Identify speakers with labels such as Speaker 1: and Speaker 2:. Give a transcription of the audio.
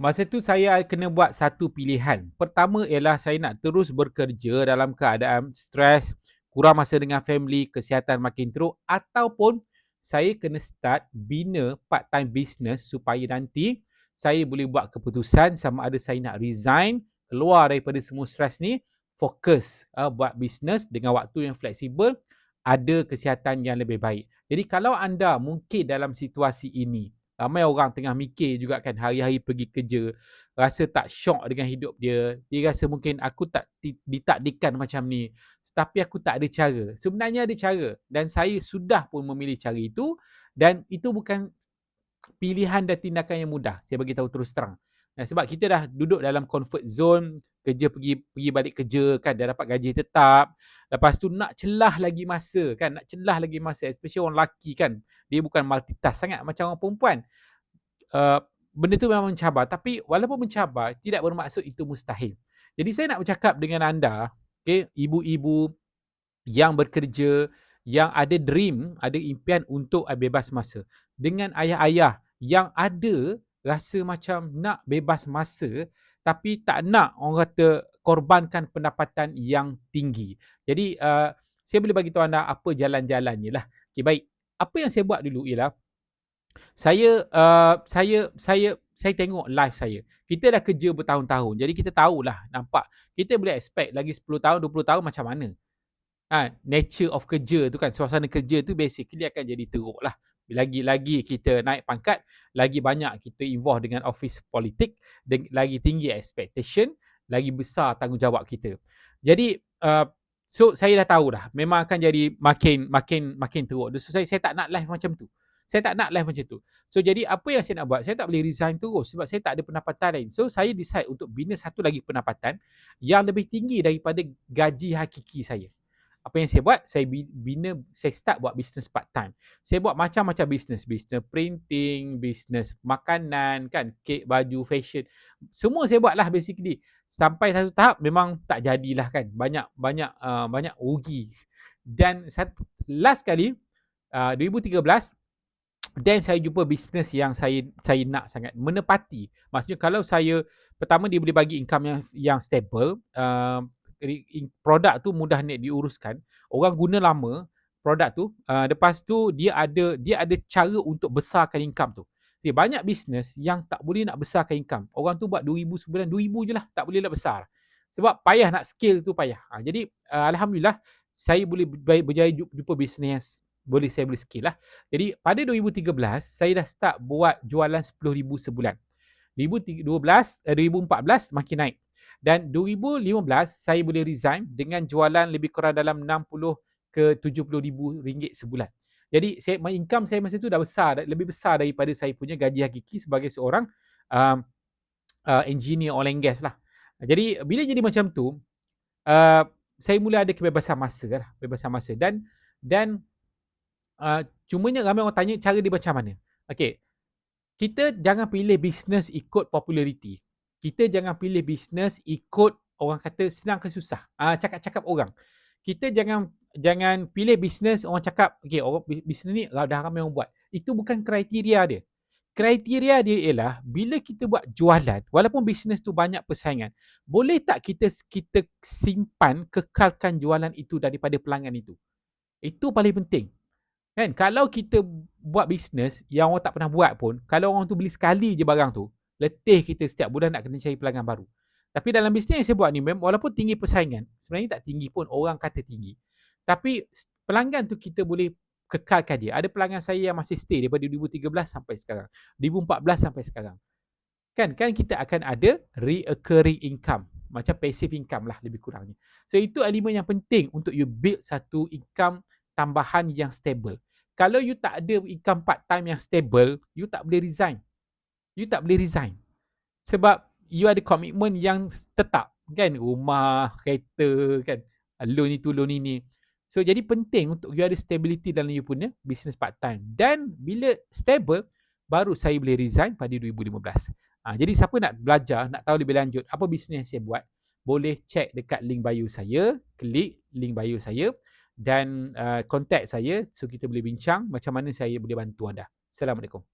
Speaker 1: Masa tu saya kena buat satu pilihan. Pertama ialah saya nak terus bekerja dalam keadaan stres, kurang masa dengan family, kesihatan makin teruk ataupun saya kena start bina part-time business supaya nanti saya boleh buat keputusan sama ada saya nak resign, keluar daripada semua stres ni, fokus uh, buat business dengan waktu yang fleksibel, ada kesihatan yang lebih baik. Jadi kalau anda mungkin dalam situasi ini, Ramai orang tengah mikir juga kan hari-hari pergi kerja, rasa tak syok dengan hidup dia. Dia rasa mungkin aku tak ditakdirkan macam ni. Tapi aku tak ada cara. Sebenarnya ada cara dan saya sudah pun memilih cara itu dan itu bukan pilihan dan tindakan yang mudah. Saya bagi tahu terus terang. Nah, sebab kita dah duduk dalam comfort zone, kerja pergi pergi balik kerja kan dah dapat gaji tetap. Lepas tu nak celah lagi masa kan, nak celah lagi masa especially orang lelaki kan. Dia bukan multitask sangat macam orang perempuan. Uh, benda tu memang mencabar tapi walaupun mencabar tidak bermaksud itu mustahil. Jadi saya nak bercakap dengan anda, okay, ibu-ibu yang bekerja, yang ada dream, ada impian untuk bebas masa. Dengan ayah-ayah yang ada rasa macam nak bebas masa tapi tak nak orang kata korbankan pendapatan yang tinggi. Jadi uh, saya boleh bagi tahu anda apa jalan-jalannya lah. Okay, baik. Apa yang saya buat dulu ialah saya uh, saya saya saya tengok live saya. Kita dah kerja bertahun-tahun. Jadi kita tahulah nampak. Kita boleh expect lagi 10 tahun, 20 tahun macam mana. Ha, nature of kerja tu kan, suasana kerja tu basically akan jadi teruk lah lagi-lagi kita naik pangkat, lagi banyak kita involve dengan office politik, lagi tinggi expectation, lagi besar tanggungjawab kita. Jadi uh, so saya dah tahu dah memang akan jadi makin makin makin teruk. So saya saya tak nak live macam tu. Saya tak nak live macam tu. So jadi apa yang saya nak buat? Saya tak boleh resign terus sebab saya tak ada pendapatan lain. So saya decide untuk bina satu lagi pendapatan yang lebih tinggi daripada gaji hakiki saya apa yang saya buat? Saya bina saya start buat business part time saya buat macam-macam business. Business printing business makanan kan? Kek baju fashion. Semua saya buat lah basically. Sampai satu tahap memang tak jadilah kan? Banyak banyak uh, banyak rugi. Dan satu last kali uh, 2013 dan saya jumpa bisnes yang saya saya nak sangat menepati. Maksudnya kalau saya pertama dia boleh bagi income yang yang stable uh, produk tu mudah nak diuruskan. Orang guna lama produk tu uh, lepas tu dia ada dia ada cara untuk besarkan income tu. Jadi banyak bisnes yang tak boleh nak besarkan income. Orang tu buat 2000 sebulan 2000 je lah tak boleh nak besar. Sebab payah nak scale tu payah. Ha, jadi uh, alhamdulillah saya boleh berjaya jumpa bisnes boleh saya boleh scale lah. Jadi pada 2013 saya dah start buat jualan 10000 sebulan. 2012 eh, 2014 makin naik dan 2015 saya boleh resign dengan jualan lebih kurang dalam 60 ke 70 ribu ringgit sebulan. Jadi saya, my income saya masa tu dah besar, lebih besar daripada saya punya gaji hakiki sebagai seorang um, uh, engineer oil and gas lah. Jadi bila jadi macam tu, uh, saya mula ada kebebasan masa lah, kebebasan masa dan dan uh, cumanya ramai orang tanya cara dia macam mana. Okay, kita jangan pilih bisnes ikut populariti kita jangan pilih bisnes ikut orang kata senang ke susah. Ah uh, cakap-cakap orang. Kita jangan jangan pilih bisnes orang cakap okey orang bisnes ni dah ramai orang buat. Itu bukan kriteria dia. Kriteria dia ialah bila kita buat jualan walaupun bisnes tu banyak persaingan, boleh tak kita kita simpan kekalkan jualan itu daripada pelanggan itu. Itu paling penting. Kan kalau kita buat bisnes yang orang tak pernah buat pun, kalau orang tu beli sekali je barang tu, letih kita setiap bulan nak kena cari pelanggan baru. Tapi dalam bisnes yang saya buat ni, walaupun tinggi persaingan, sebenarnya tak tinggi pun orang kata tinggi. Tapi pelanggan tu kita boleh kekalkan dia. Ada pelanggan saya yang masih stay daripada 2013 sampai sekarang. 2014 sampai sekarang. Kan kan kita akan ada reoccurring income. Macam passive income lah lebih kurangnya. So itu elemen yang penting untuk you build satu income tambahan yang stable. Kalau you tak ada income part time yang stable, you tak boleh resign you tak boleh resign. Sebab you ada komitmen yang tetap kan rumah, kereta kan, loan itu loan ini. So jadi penting untuk you ada stability dalam you punya business part time. Dan bila stable baru saya boleh resign pada 2015. Ha, jadi siapa nak belajar, nak tahu lebih lanjut apa bisnes yang saya buat, boleh check dekat link bio saya, klik link bio saya dan uh, contact saya so kita boleh bincang macam mana saya boleh bantu anda. Assalamualaikum.